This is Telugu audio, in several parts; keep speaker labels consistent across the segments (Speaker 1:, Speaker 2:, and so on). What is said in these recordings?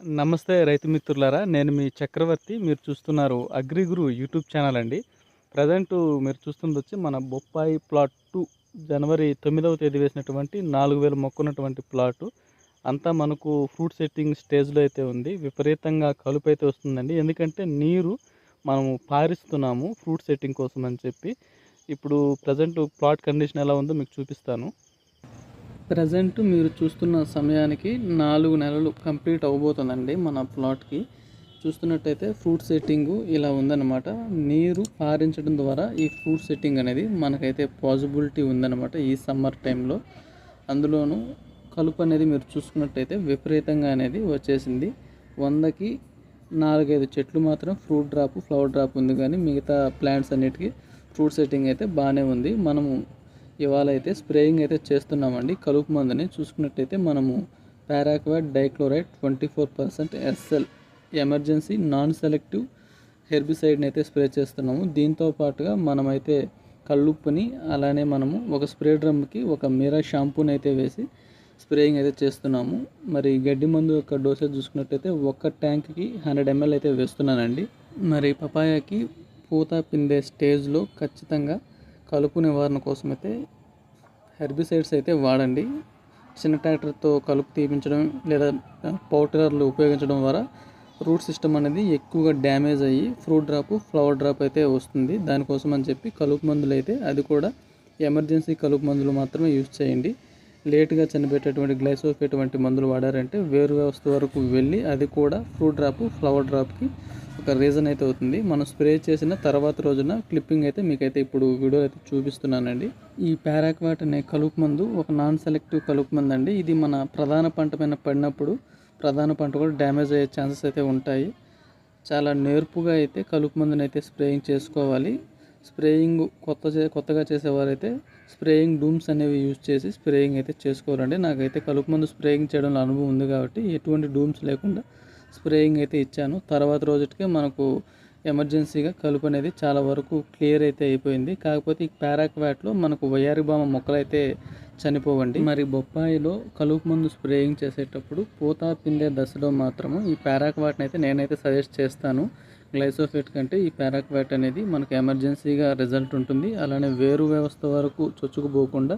Speaker 1: నమస్తే రైతు మిత్రులారా నేను మీ చక్రవర్తి మీరు చూస్తున్నారు అగ్రిగురు యూట్యూబ్ ఛానల్ అండి. ప్రజెంట్ మీరు చూస్తుంది వచ్చి మన బొప్పాయి ప్లాట్ టూ జనవరి తొమ్మిదవ తేదీ వేసినటువంటి నాలుగు వేల మొక్కున్నటువంటి ప్లాటు. అంతా మనకు ఫ్రూట్ సెట్టింగ్ స్టేజ్లో అయితే ఉంది విపరీతంగా కలుపు అయితే వస్తుందండి. ఎందుకంటే నీరు మనము పారిస్తున్నాము ఫ్రూట్ సెట్టింగ్ కోసం అని చెప్పి. ఇప్పుడు ప్రజెంట్ ప్లాట్ కండిషన్ ఎలా ఉందో మీకు చూపిస్తాను. ప్రజెంట్ మీరు చూస్తున్న సమయానికి నాలుగు నెలలు కంప్లీట్ అవ్వబోతుందండి మన ప్లాట్కి. చూస్తున్నట్టయితే ఫ్రూట్ సెట్టింగ్ ఇలా ఉందన్నమాట. నీరు పారించడం ద్వారా ఈ ఫ్రూట్ సెట్టింగ్ అనేది మనకైతే పాసిబిలిటీ ఉందన్నమాట ఈ సమ్మర్ టైంలో. అందులోనూ కలుపు అనేది మీరు చూసుకున్నట్టయితే విపరీతంగా అనేది వచ్చేసింది. వందకి నాలుగైదు చెట్లు మాత్రం ఫ్రూట్ డ్రాప్ ఫ్లవర్ డ్రాప్ ఉంది కానీ మిగతా ప్లాంట్స్ అన్నిటికీ ఫ్రూట్ సెట్టింగ్ అయితే బాగానే ఉంది. మనము ఇవాళ అయితే స్ప్రేయింగ్ అయితే చేస్తున్నామండి. కలుపు మందుని చూసుకున్నట్టయితే మనము paraquat dichloride twenty four percent SL emergency non selective హెర్బిసైడ్ని అయితే స్ప్రే చేస్తున్నాము. దీంతో పాటుగా మనమైతే కళ్ళుప్పుని అలానే మనము ఒక స్ప్రే డ్రమ్కి ఒక మీరా షాంపూని అయితే వేసి స్ప్రేయింగ్ అయితే చేస్తున్నాము. మరి గడ్డి మందు యొక్క డోసేజ్ చూసుకున్నట్టయితే ఒక్క ట్యాంక్కి హండ్రెడ్ ఎంఎల్ అయితే వేస్తున్నానండి. మరి పపాయాకి పూత పిండే స్టేజ్లో ఖచ్చితంగా కలుపు నివారణ కోసం అయితే హెర్బిసైడ్స్ అయితే వాడండి. చిన్న ట్రాక్టర్తో కలుపు తీపించడం లేదా పౌటర్లు ఉపయోగించడం ద్వారా రూట్ సిస్టమ్ అనేది ఎక్కువగా డ్యామేజ్ అయ్యి ఫ్రూట్ డ్రాప్ ఫ్లవర్ డ్రాప్ అయితే వస్తుంది. దానికోసం అని చెప్పి కలుపు మందులు అయితే అది కూడా ఎమర్జెన్సీ కలుపు మందులు మాత్రమే యూజ్ చేయండి. లేట్గా చనిపెట్టేటువంటి గ్లైసోఫేట్ వంటి మందులు వాడారంటే వేరు వ్యవస్థ వరకు వెళ్ళి అది కూడా ఫ్రూట్ డ్రాప్ ఫ్లవర్ డ్రాప్కి ఒక రీజన్ అయితే అవుతుంది. మనం స్ప్రే చేసిన తర్వాత రోజున క్లిప్పింగ్ అయితే మీకైతే ఇప్పుడు వీడియో అయితే చూపిస్తున్నానండి. ఈ పారాక్వాట్ అనే కలుపు మందు ఒక నాన్ సెలెక్టివ్ కలుపు మందు అండి. ఇది మన ప్రధాన పంట పైన పడినప్పుడు ప్రధాన పంట కూడా డ్యామేజ్ అయ్యే ఛాన్సెస్ అయితే ఉంటాయి. చాలా నేర్పుగా అయితే కలుపు మందుని అయితే స్ప్రేయింగ్ చేసుకోవాలి. స్ప్రేయింగ్ కొత్త కొత్తగా చేసేవారైతే స్ప్రేయింగ్ డూమ్స్ అనేవి యూజ్ చేసి స్ప్రేయింగ్ అయితే చేసుకోవాలండి. నాకైతే కలుపు మందు స్ప్రేయింగ్ చేయడంలో అనుభవం ఉంది కాబట్టి ఎటువంటి డూమ్స్ లేకుండా స్ప్రేయింగ్ అయితే ఇచ్చాను. తర్వాత రోజుకి మనకు ఎమర్జెన్సీగా కలుపు అనేది చాలా వరకు క్లియర్ అయితే అయిపోయింది. కాకపోతే ఈ పారాక్వాట్లో మనకు వయారి బామ మొక్కలు అయితే చనిపోవండి. మరి బొప్పాయిలో కలుపు మందు స్ప్రేయింగ్ చేసేటప్పుడు పూత పిండే దశలో మాత్రము ఈ పారాక్వాట్ని అయితే నేనైతే సజెస్ట్ చేస్తాను. గ్లైసోఫేట్ కంటే ఈ పారాక్వాట్ అనేది మనకు ఎమర్జెన్సీగా రిజల్ట్ ఉంటుంది. అలానే వేరు వ్యవస్థ వరకు చొచ్చుకుపోకుండా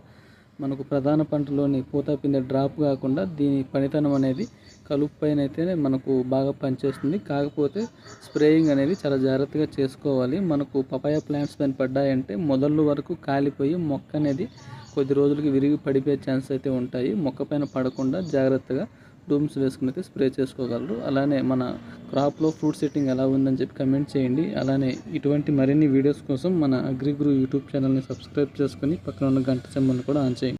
Speaker 1: మనకు ప్రధాన పంటలోని పూత పిందె డ్రాప్ కాకుండా దీని పనితనం అనేది కలుపు పైన అయితే మనకు బాగా పనిచేస్తుంది. కాకపోతే స్ప్రేయింగ్ అనేది చాలా జాగ్రత్తగా చేసుకోవాలి. మనకు పపాయ ప్లాంట్స్ పైన పడ్డాయంటే మొదళ్ళు వరకు కాలిపోయి మొక్క అనేది కొద్ది రోజులకి విరిగి పడిపోయే ఛాన్స్ అయితే ఉంటాయి. మొక్క పైన పడకుండా జాగ్రత్తగా డూమ్స్ వేసుకుని అయితే స్ప్రే చేసుకోగలరు. అలానే మన క్రాప్లో ఫ్రూట్ సెట్టింగ్ ఎలా ఉందని చెప్పి కమెంట్ చేయండి. అలానే ఇటువంటి మరిన్ని వీడియోస్ కోసం మన అగ్రిగురు యూట్యూబ్ ఛానల్ని సబ్స్క్రైబ్ చేసుకొని పక్కన ఉన్న గంట సింబల్ని కూడా ఆన్ చేయండి.